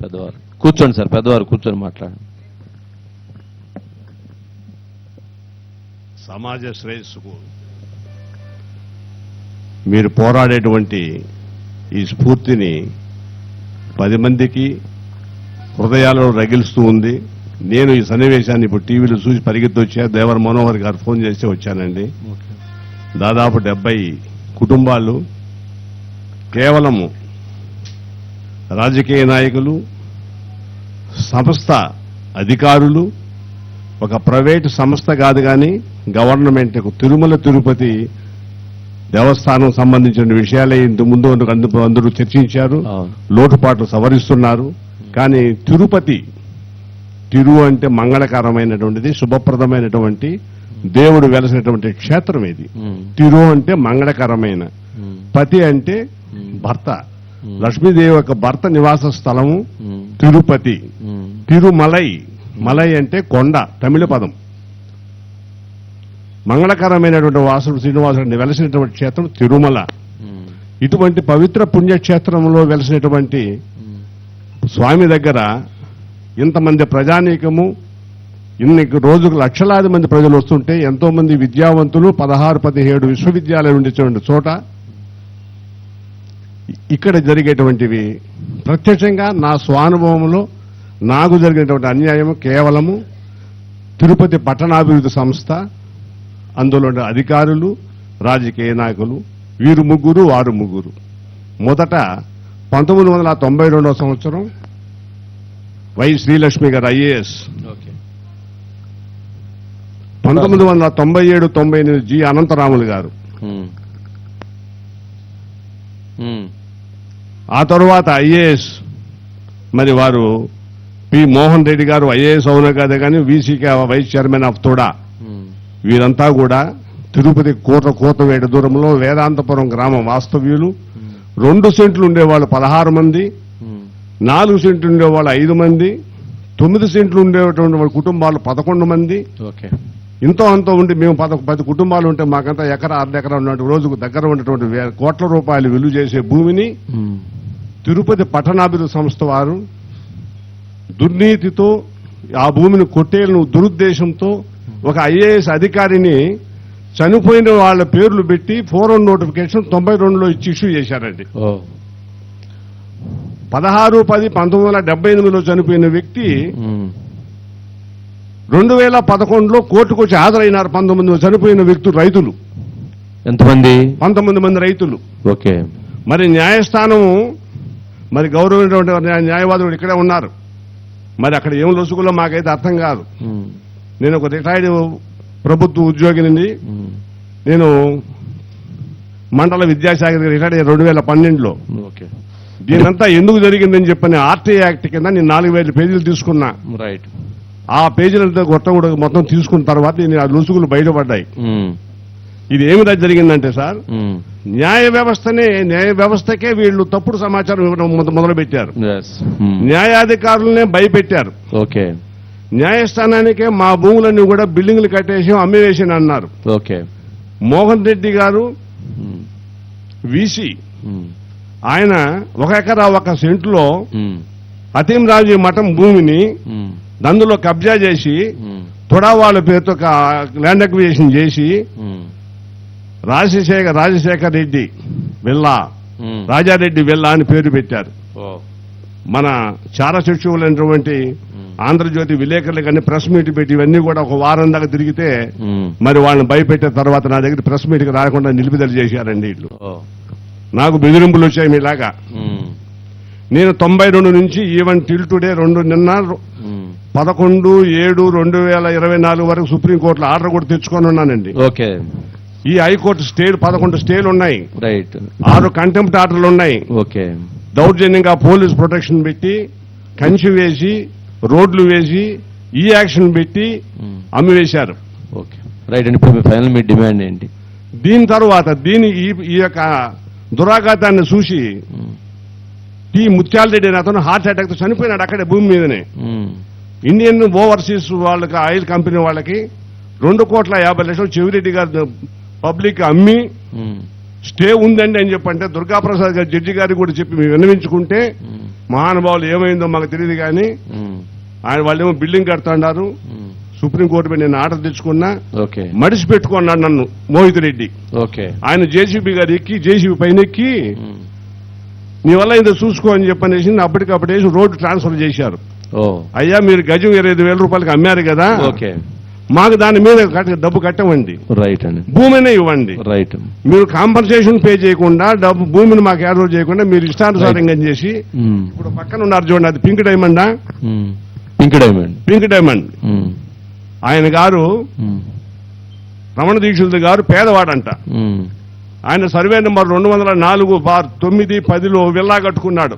పెద్దవారు. కూర్చోండి సార్ పెద్దవారు కూర్చొని మాట్లాడండి. సమాజ శ్రేయస్సుకు మీరు పోరాడేటువంటి ఈ స్ఫూర్తిని పది మందికి హృదయాలలో రగిలుస్తూ ఉంది. నేను ఈ సన్నివేశాన్ని ఇప్పుడు టీవీలో చూసి పరిగెత్తి వచ్చా దేవర మనోహర్ గారు ఫోన్ చేసి వచ్చానండి. దాదాపు డెబ్బై కుటుంబాలు కేవలము రాజకీయ నాయకులు సంస్థ అధికారులు ఒక ప్రైవేటు సంస్థ కాదు కానీ గవర్నమెంట్ తిరుమల తిరుపతి దేవస్థానం సంబంధించిన విషయాలే ఇంత ముందు అందు- అందరూ చర్చించారు లోటుపాట్లు సవరిస్తున్నారు. కానీ తిరుపతి తిరు అంటే మంగళకరమైనటువంటిది శుభప్రదమైనటువంటి దేవుడు వెలసినటువంటి క్షేత్రం ఇది. తిరు అంటే మంగళకరమైన పతి అంటే భర్త. లక్ష్మీదేవి యొక్క భర్త నివాస స్థలము తిరుపతి. తిరుమలై. మలై అంటే కొండ తమిళ పదం. మంగళకరమైనటువంటి వాసుడు శ్రీనివాసుడిని వెలసినటువంటి క్షేత్రం తిరుమల. ఇటువంటి పవిత్ర పుణ్యక్షేత్రంలో వెలసినటువంటి స్వామి దగ్గర ఇంతమంది ప్రజానీకము ఇన్ని రోజుకు లక్షలాది మంది ప్రజలు వస్తుంటే ఎంతో మంది విద్యావంతులు పదహారు పదిహేడు విశ్వవిద్యాలయాలు ఉండేటువంటి చోట ఇక్కడ జరిగేటువంటివి ప్రత్యక్షంగా నా స్వానుభవంలో నాకు జరిగినటువంటి అన్యాయం కేవలము తిరుపతి పట్టణాభివృద్ధి సంస్థ అందులో అధికారులు రాజకీయ నాయకులు వీరు ముగ్గురు వారు ముగ్గురు. మొదట పంతొమ్మిది వందల తొంభై రెండవ సంవత్సరం వై శ్రీలక్ష్మి గారు ఐఏఎస్. ఓకే. పంతొమ్మిది వందల తొంభై ఏడు తొంభై ఎనిమిది జి అనంతరాములు గారు. ఆ తరువాత ఐఏఎస్ మరి వారు పి మోహన్ రెడ్డి గారు ఐఏఎస్ అవునా కాదే కానీ వీసీకే వైస్ చైర్మన్ ఆఫ్ తోడా. వీరంతా కూడా తిరుపతి కోట కోతవేట దూరంలో వేదాంతపురం గ్రామ వాస్తవ్యులు. రెండు సెంట్లు ఉండేవాళ్ళు పదహారు మంది. నాలుగు సెంట్లు ఉండేవాళ్ళు ఐదు మంది. తొమ్మిది సెంట్లు ఉండేటువంటి వాళ్ళ కుటుంబాలు పదకొండు మంది. ఓకే. ఇంతో అంతో ఉండి మేము పద పది కుటుంబాలు ఉంటే మాకంతా ఎకరా అర్ధ ఎకరా ఉన్నట్టు రోజుకు దగ్గర ఉన్నటువంటి కోట్ల రూపాయలు విలువ చేసే భూమిని తిరుపతి పట్టణాభివృద్ధి సంస్థ వారు దుర్నీతితో ఆ భూమిని కొట్టేలను దురుద్దేశంతో ఒక ఐఏఎస్ అధికారిని చనిపోయిన వాళ్ళ పేర్లు పెట్టి ఫోర్ నోటిఫికేషన్ తొంభై రెండులో ఇచ్చి ఇష్యూ చేశారండి. పదహారు పది పంతొమ్మిది వందల డెబ్బై ఎనిమిదిలో చనిపోయిన వ్యక్తి రెండు వేల పదకొండులో కోర్టుకు వచ్చి హాజరైనారు. పంతొమ్మిది చనిపోయిన వ్యక్తులు రైతులు. ఎంతమంది? పంతొమ్మిది మంది రైతులు. ఓకే. మరి న్యాయస్థానము మరి గౌరవమైనటువంటి న్యాయ- న్యాయవాదులు ఇక్కడే ఉన్నారు. మరి అక్కడ ఏం లొసుగులో మాకైతే అర్థం కాదు. నేను ఒక రిటైర్డ్ ప్రభుత్వ ఉద్యోగిని నేను మండల విద్యాశాఖ రిటైర్డ్ రెండు వేల పన్నెండులో. ఓకే. దీనంతా ఎందుకు జరిగిందని చెప్పని ఆర్టీ యాక్ట్ కింద నేను నాలుగు వేల పేజీలు తీసుకున్నా. రైట్. ఆ పేజీలంతా కూడా మొత్తం తీసుకున్న తర్వాత నేను ఆ లొసుగులు బయటపడ్డాయి. ఇది ఏమిటా జరిగిందంటే సార్ న్యాయ వ్యవస్థనే న్యాయ వ్యవస్థకే వీళ్ళు తప్పుడు సమాచారం ఇవ్వడం మొద- మొదలుపెట్టారు. ఎస్ ఉమ్, న్యాయాధికారులనే భయపెట్టారు. ఓకే. న్యాయస్థానానికే మా భూములన్నీ కూడా బిల్డింగ్లు కట్టేసి అమ్మివేసి అన్నారు ఓకే. మోహన్ రెడ్డి గారు వీసీ ఆయన ఒక ఎకరా ఒక సెంట్లో అతీంరాజు మఠం భూమిని అందులో కబ్జా చేసి తొడా వాళ్ళ పేరుతో ల్యాండ్ అక్విజిషన్ చేసి Rajasekhar Rajasekhar Reddy villa um, Rajareddy villa అని పేరు పెట్టారు. మన చారచక్షువులైనటువంటి ఉమ్, ఆంధ్రజ్యోతి విలేకరులు కానీ ప్రెస్ మీట్ పెట్టి ఇవన్నీ కూడా ఒక వారం దాకా తిరిగితే మరి వాళ్ళని భయపెట్టిన తర్వాత నా దగ్గర ప్రెస్ మీట్కి రాకుండా నిలుపుదల చేశారండి వీళ్ళు. నాకు బెదిరింపులు వచ్చాయి మీలాగా. నేను తొంభై రెండు నుంచి ఈవెన్ టిల్ టుడే రెండు నిన్న పదకొండు ఏడు రెండు వేల ఇరవై నాలుగు వరకు సుప్రీంకోర్టులో ఆర్డర్ కూడా తెచ్చుకొని ఉన్నానండి. ఓకే. ఈ హైకోర్టు స్టేలు పదకొండు స్టేలు ఉన్నాయి. రైట్ ఆరు కంటెంప్ట్ ఆర్డర్లు ఉన్నాయి. ఓకే దౌర్జన్యంగా పోలీస్ ప్రొటెక్షన్ పెట్టి కంచి వేసి రోడ్లు వేసి ఈ యాక్షన్ పెట్టి ఉమ్, అమ్మివేశారు ఓకే రైట్ అండి ఇప్పుడు మీ ఫైనల్ మీ డిమాండ్ ఏంటి? దీని తర్వాత దీని ఈ- ఈ యొక్క దురాఘాతాన్ని చూసి ఉమ్, టి ముత్యాలరెడ్డి అనే అతను హార్ట్ అటాక్తో చనిపోయినాడు అక్కడే భూమి మీదనే. ఉమ్, ఇండియన్ ఓవర్సీస్ వాళ్ళకి ఆయిల్ కంపెనీ వాళ్ళకి రెండు కోట్ల యాభై లక్షలు చెవిరెడ్డి గారు పబ్లిక్ అమ్మి స్టే ఉందండి అని చెప్పంటే దుర్గాప్రసాద్ గారు జడ్జి గారికి కూడా చెప్పి మేము విన్నవించుకుంటే మహానుభావులు ఏమైందో మాకు తెలియదు కానీ ఆయన వాళ్ళేమో బిల్డింగ్ కడుతున్నారు. సుప్రీంకోర్టు మీద నేను ఆర్డర్ తెచ్చుకున్నా. ఓకే. మడిసి పెట్టుకున్నాడు నన్ను మోహిత్ రెడ్డి. ఓకే. ఆయన జేసీబీ గారు ఎక్కి జేసీబీ పైన ఎక్కి నీ వల్ల ఇంత చూసుకో అని చెప్పనేసి అప్పటికప్పుడు వేసి రోడ్డు ట్రాన్స్ఫర్ చేశారు. అయ్యా మీరు గజం ఇరవై ఐదు వేల రూపాయలకి అమ్మారు కదా. ఓకే. మాకు దాని మీద కట్ట- డబ్బు కట్టవండి రైట్ అండి. భూమినే ఇవ్వండి. రైట్ మీరు కాంపన్సేషన్ పే చేయకుండా డబ్బు భూమిని మాకు ఏర్పాటు చేయకుండా మీరు ఇష్టానుసారంగా చేసి ఉమ్, ఇప్పుడు పక్కన ఉన్నారు చూడండి అది పింక్ డైమండా పింక్ డైమండ్ పింక్ డైమండ్ ఆయన గారు ఉమ్, రమణ దీక్షితులు గారు పేదవాడంట. ఉమ్, ఆయన సర్వే నెంబర్ రెండు వందల నాలుగు బార్ తొమ్మిది పదిలో విల్లా కట్టుకున్నాడు.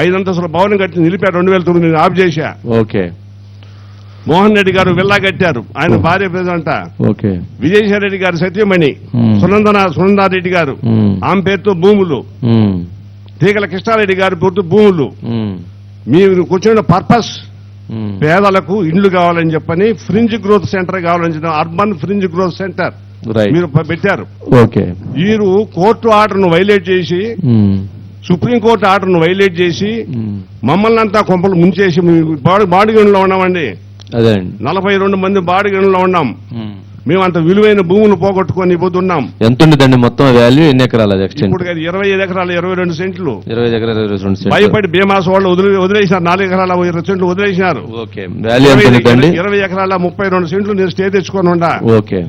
ఐదంతస్తుల భవనం కట్టి నిలిపారు రెండు వేల తొమ్మిది ఆఫ్ చేశా. ఓకే మోహన్ రెడ్డి గారు విల్లా కట్టారు. ఆయన భార్య పేదంట ఓకే. విజయసాయి రెడ్డి గారు సత్యమణి. సునందన సునందారెడ్డి గారు. ఆమె పేరుతో భూములు. తీగల కృష్ణారెడ్డి గారి పేరుతో భూములు. మీరు కూర్చున్న పర్పస్ పేదలకు ఇండ్లు కావాలని చెప్పని ఫ్రింజ్ గ్రోత్ సెంటర్ కావాలని చెప్పి అర్బన్ ఫ్రింజ్ గ్రోత్ సెంటర్ మీరు పెట్టారు. ఓకే. మీరు కోర్టు ఆర్డర్ను వైలేట్ చేసి సుప్రీంకోర్టు ఆర్డర్ను వైలేట్ చేసి మమ్మల్ని అంతా కొంపలు ముంచేసి మేము బాడి బాడిగండ్లో ఉన్నామండి. అదే నలభై రెండు మంది బాడిగండ్లో ఉన్నాం. మేము అంత విలువైన భూములు పోగొట్టుకొని పోతున్నాం ఎంత ఉండదండి మొత్తం వాల్యూ ఎన్ని ఎకరాలు ఇప్పుడు అది ఇరవై ఐదు ఎకరాలు ఇరవై రెండు సెంట్లు. ఇరవై దగ్గర ఇరవై రెండు సెంట్లు. భయపడి బీమాస్ వాళ్ళు వదిలి వదిలేసినారు. నాలుగు ఎకరాల ఇరవై సెంట్లు వదిలేసినారు. ఓకే. వాల్యూ ఇరవై ఎకరాల ముప్పై రెండు సెంట్లు నేను స్టే తెచ్చుకొని ఉండా ఓకే.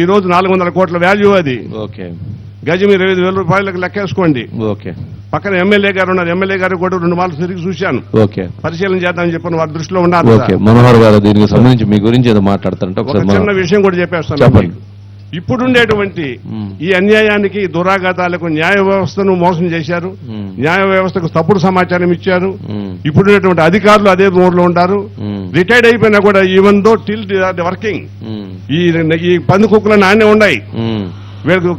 ఈ రోజు నాలుగు వందల కోట్ల వాల్యూ అది. ఓకే. గజం ఇరవై ఐదు వేల రూపాయలకు లెక్కేసుకోండి. ఓకే. పక్కన ఎమ్మెల్యే గారు ఉన్నారు ఎమ్మెల్యే గారు కూడా రెండు మార్లు తిరిగి చూశాను ఓకే పరిశీలన చేద్దామని చెప్పిన వారి దృష్టిలో ఉన్నారు ఓకే మనోహర్ గారు దీనికి సంబంధించి మీ గురించి ఏదో మాట్లాడతారంటే చిన్న విషయం కూడా చెప్పేస్తాను. ఇప్పుడుండేటువంటి. ఈ అన్యాయానికి దురాఘాతాలకు న్యాయ వ్యవస్థను మోసం చేశారు. న్యాయ వ్యవస్థకు తప్పుడు సమాచారం ఇచ్చారు. ఇప్పుడున్నటువంటి అధికారులు అదే మోడ్లో ఉంటారు. రిటైర్డ్ అయిపోయినా కూడా ఈవెన్ దో టిల్ వర్కింగ్. ఈ ఈ పంది కుక్కలు నాన్నే ఉన్నాయి. వీళ్ళకు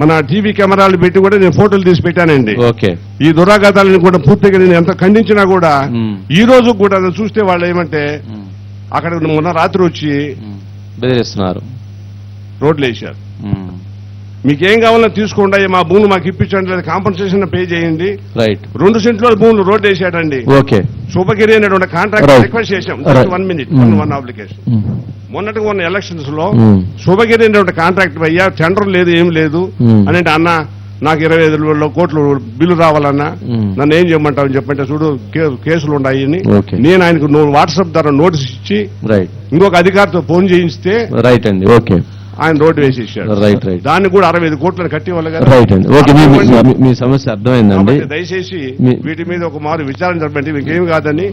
మన టీవీ కెమెరాలు పెట్టి కూడా నేను ఫోటోలు తీసి పెట్టానండి ఓకే ఈ దురాఘాతాలను కూడా పూర్తిగా నేను ఎంత ఖండించినా కూడా. ఈ రోజు కూడా అది చూస్తే వాళ్ళు ఏమంటే. అక్కడ మొన్న రాత్రి వచ్చి. బెదిరిస్తున్నారు రోడ్లు వేశారు. మీకేం కావాలో తీసుకోండి మా భూములు మాకు ఇప్పించండి లేదా కాంపన్సేషన్ పే చేయండి రైట్ రెండు సెంట్ల భూములు రోడ్డు వేసాడండి ఓకే శుభగిరి అనేటువంటి కాంట్రాక్ట్. రిక్వెస్ట్ చేశాం. One minute Mm. One application. మొన్నటి మొన్న ఎలక్షన్స్లో మ్మ్. శుభగిరి అనేటువంటి కాంట్రాక్ట్ అయ్యా టెండర్ లేదు ఏం లేదు Mm. అని అంటే అన్న నాకు ఇరవై ఐదు కోట్లు బిల్లు రావాలన్నా Mm. నన్ను ఏం చేయమంటావు అని చెప్పంటే చూడు కేసులు ఉన్నాయి. నేను ఆయనకు వాట్సాప్ ద్వారా నోటీస్ ఇచ్చి రైట్ ఇంకొక అధికారితో ఫోన్ చేయిస్తే రైట్ అండి ఓకే ఆయన రోడ్డు వేసేసాడు. రైట్ రైట్ దాన్ని కూడా అరవై ఐదు కోట్లను కట్టి వాళ్ళు కదా రైట్ అండి ఓకే మీ- సమస్య అర్థమైందండి. దయచేసి వీటి మీద ఒక మారు విచారణ జరపండి. మీకేం కాదని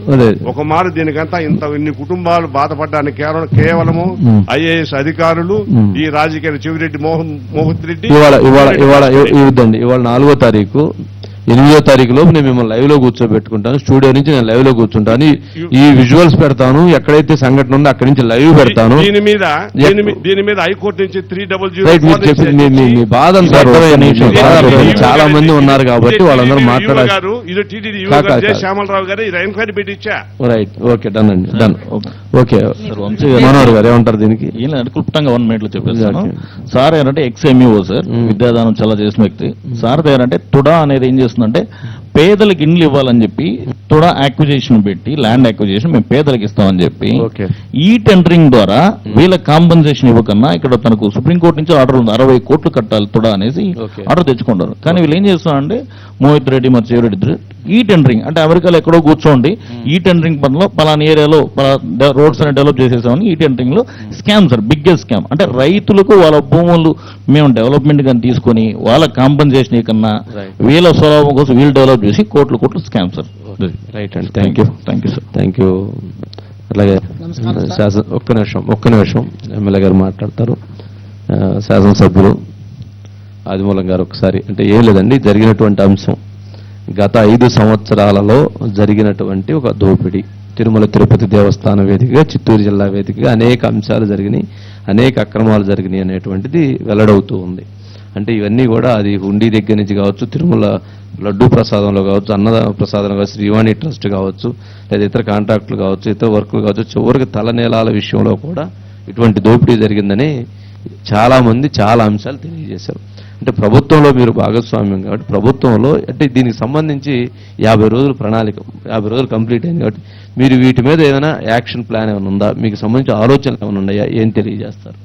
ఒక మారు దీనికంతా ఇంత ఇన్ని కుటుంబాలు బాధపడడానికి కేవలం కేవలము మ్. ఐఏఎస్ అధికారులు మ్. ఈ రాజకీయ చెవిరెడ్డి మోహన్ మోహిత్ రెడ్డి ఇవాళ ఇవాళ ఇవాళ ఇవ్వద్దండి. ఇవాళ నాలుగో తారీఖు ఎనిమిదో తారీఖు లోపు నేను మిమ్మల్ని లైవ్లో కూర్చోబెట్టుకుంటాను. స్టూడియో నుంచి నేను లైవ్లో కూర్చుంటాను. ఈ- విజువల్స్ పెడతాను. ఎక్కడైతే సంఘటన ఉందో అక్కడి నుంచి లైవ్ పెడతాను. దీని మీద దీని మీద హైకోర్టు నుంచి త్రీ డబుల్ మీ- బాధ. చాలా మంది ఉన్నారు కాబట్టి వాళ్ళందరూ మాట్లాడారు గారు. Shyamalarao enquiry right okay done అండి డన్ ఓకే సార్, వంశీ గారు- మనోహర్ గారు ఏమంటారు దీనికి? క్లుప్తంగా వన్ మినిట్లో చెప్పేస్తాను. సార్ ఏంటంటే ఎక్స్ ఎంఈఓ సార్ మ్మ్. విద్యాదానం చాలా చేసిన వ్యక్తి. సార్ దగ్గరంటే తుడా అనేది ఏం ഉദ്ദേശിക്കുന്നുണ്ട് పేదలకు ఇండ్లు ఇవ్వాలని చెప్పి తుడా యాక్విజిషన్ పెట్టి ల్యాండ్ యాక్విజిషన్ మేము పేదలకు ఇస్తామని చెప్పి. ఈ టెండరింగ్ ద్వారా వీళ్ళ కాంపన్సేషన్ ఇవ్వకన్నా ఇక్కడ తనకు సుప్రీంకోర్టు నుంచి ఆర్డర్ ఉంది అరవై కోట్లు కట్టాలి తుడా అనేసి. ఆర్డర్ తెచ్చుకుంటారు కానీ వీళ్ళు ఏం చేస్తున్నారంటే మోహిత్ రెడ్డి మరి చెవిరెడ్డి ఇద్దరు ఈ టెండరింగ్ అంటే అమెరికాలో ఎక్కడో కూర్చోండి ఈ టెండరింగ్ పనిలో పలానా ఏరియాలో రోడ్స్ అని డెవలప్ చేసేసామని ఈ టెండరింగ్లో స్కామ్ సార్ బిగ్గెస్ట్ స్కామ్ అంటే రైతులకు వాళ్ళ భూములు మేము డెవలప్మెంట్ కానీ తీసుకొని వాళ్ళ కాంపన్సేషన్ కన్నా. వీళ్ళ స్వలాభం కోసం వీళ్ళు డెవలప్ చేసి కోట్లు కోట్లు స్కామ్ సార్ రైట్ అండి thank you thank you sir thank you అలాగే శాసన ఒక్క నిమిషం ఒక్క నిమిషం. ఎమ్మెల్యే గారు మాట్లాడతారు. శాసనసభ్యులు ఆదిమూలం గారు ఒకసారి అంటే ఏం లేదండి జరిగినటువంటి అంశం. గత ఐదు సంవత్సరాలలో జరిగినటువంటి ఒక దోపిడీ. తిరుమల తిరుపతి దేవస్థాన వేదికగా చిత్తూరు జిల్లా వేదికగా అనేక అంశాలు జరిగినాయి అనేక అక్రమాలు జరిగినాయి అనేటువంటిది వెల్లడవుతూ ఉంది. అంటే ఇవన్నీ కూడా అది హుండీ దగ్గర నుంచి కావచ్చు తిరుమల లడ్డూ ప్రసాదంలో కావచ్చు అన్నద ప్రసాదంలో కావచ్చు శ్రీవాణి ట్రస్ట్ కావచ్చు లేదా ఇతర కాంట్రాక్టులు కావచ్చు ఇతర వర్క్లు కావచ్చు చివరికి తలనేలాల విషయంలో కూడా ఇటువంటి దోపిడీ జరిగిందని చాలామంది చాలా అంశాలు తెలియజేశారు. అంటే ప్రభుత్వంలో మీరు భాగస్వామ్యం కాబట్టి ప్రభుత్వంలో అంటే దీనికి సంబంధించి యాభై రోజులు ప్రణాళిక యాభై రోజులు కంప్లీట్ అయింది కాబట్టి మీరు వీటి మీద ఏదైనా యాక్షన్ ప్లాన్ ఏమైనా ఉందా? మీకు సంబంధించిన ఆలోచనలు ఏమైనా ఉన్నాయా? ఏం తెలియజేస్తారు?